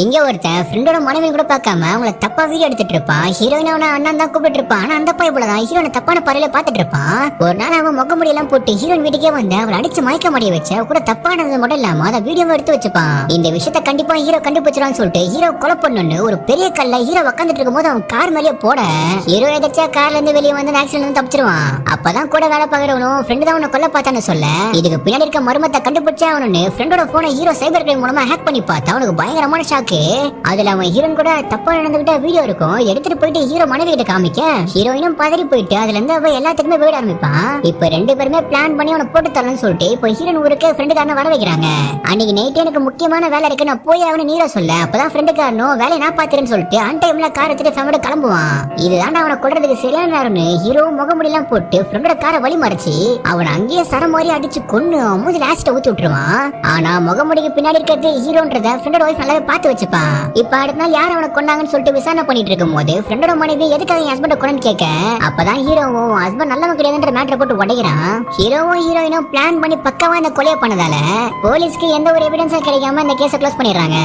எங்க ஒருத்தன் ஃப்ரெண்டோட மனைவி கூட பார்க்காம அவங்கள தப்பா வீடியோ எடுத்துட்டு இருப்பான் ஹீரோயின் அவன அண்ணன் தான் கூப்பிட்டு இருப்பான் ஆனா அந்த பாய் தான் ஹீரோனை தப்பான பறையில பாத்துட்டு இருப்பான் ஒரு நாள் அவன் முக முடியெல்லாம் போட்டு ஹீரோயின் வீட்டுக்கே வந்து அவளை அடிச்சு மயக்க முடிய வச்சு கூட தப்பானது மட்டும் இல்லாம அதை வீடியோவை எடுத்து வச்சுப்பான் இந்த விஷயத்த கண்டிப்பா ஹீரோ கண்டுபிடிச்சிடான்னு சொல்லிட்டு ஹீரோ கொலை பண்ணணும்னு ஒரு பெரிய கல்ல ஹீரோ உட்காந்துட்டு இருக்கும்போது அவன் கார் மேலேயே போட ஹீரோ எதாச்சும் கார்ல இருந்து வெளியே வந்து ஆக்சிடென்ட் வந்து தப்பிச்சிருவான். அப்பதான் கூட வேலை பாக்குறவனும் ஃப்ரெண்டு தான் உன்னை கொல்ல பார்த்தான்னு சொல்ல இதுக்கு பின்னாடி இருக்க மர்மத்தை கண்டுபிடிச்சா அவனு ஃப்ரெண்டோட போனை ஹீரோ சைபர் கிரைம் மூலமா ஹேக் பண்ணி பார்த்தா அவனுக்கு பயங்கரமான ஷாக் ஓகே. அதுல அவன் ஹீரோன் கூட தப்பா நடந்துகிட்ட வீடியோ இருக்கும். எடுத்துட்டு போயிட்டு ஹீரோ மனைவி கிட்ட காமிக்க. ஹீரோயினும் பதறி போயிட்டு அதுல இருந்து அவ எல்லாத்துக்குமே போயிட ஆரம்பிப்பான். இப்ப ரெண்டு பேருமே பிளான் பண்ணி அவனை போட்டு தரலன்னு சொல்லிட்டு இப்போ ஹீரோன் ஊருக்கு ஃப்ரெண்டுக்காரன வர வைக்கிறாங்க. அன்னைக்கு நைட்டு எனக்கு முக்கியமான வேலை இருக்கு நான் போய் அவனை நீரோ சொல்ல. அப்பதான் ஃப்ரெண்டுக்காரனும் வேலையை நான் பாத்துறேன்னு சொல்லிட்டு அன் டைம்ல கார் எடுத்துட்டு ஃபேமிலி கிளம்புவான். இதுதான் அவனை கொடுறதுக்கு சரியான நேரம்னு ஹீரோ முகமுடியெல்லாம் போட்டு ஃப்ரெண்டோட காரை வழி மறைச்சு. அவனை அங்கேயே சரம் மாதிரி அடிச்சு கொன்னு அவன் மூஞ்சில ஆசிட்ட ஊத்தி விட்டுருவான் ஆனா முகமுடிக்கு பின்னாடி இருக்கிறது ஹீரோன்றத ஃப்ரெண்டோட ஒய்ஃப் நல்லாவே பார்த்து வச்சுப்பான் இப்ப அடுத்த நாள் யார் அவனை கொண்டாங்கன்னு சொல்லிட்டு விசாரணை பண்ணிட்டு இருக்கும் போது ஃப்ரெண்டோட மனைவி எதுக்காக என் ஹஸ்பண்ட் கொண்டு கேட்க அப்பதான் ஹீரோவும் ஹஸ்பண்ட் நல்லவன் கிடையாதுன்ற மேட்டர் போட்டு உடைக்கிறான். ஹீரோவும் ஹீரோயினும் பிளான் பண்ணி பக்கவா இந்த கொலையை பண்ணதால போலீஸ்க்கு எந்த ஒரு எவிடன்ஸும் கிடைக்காம இந்த கேஸை க்ளோஸ் பண்ணிடுறாங்க.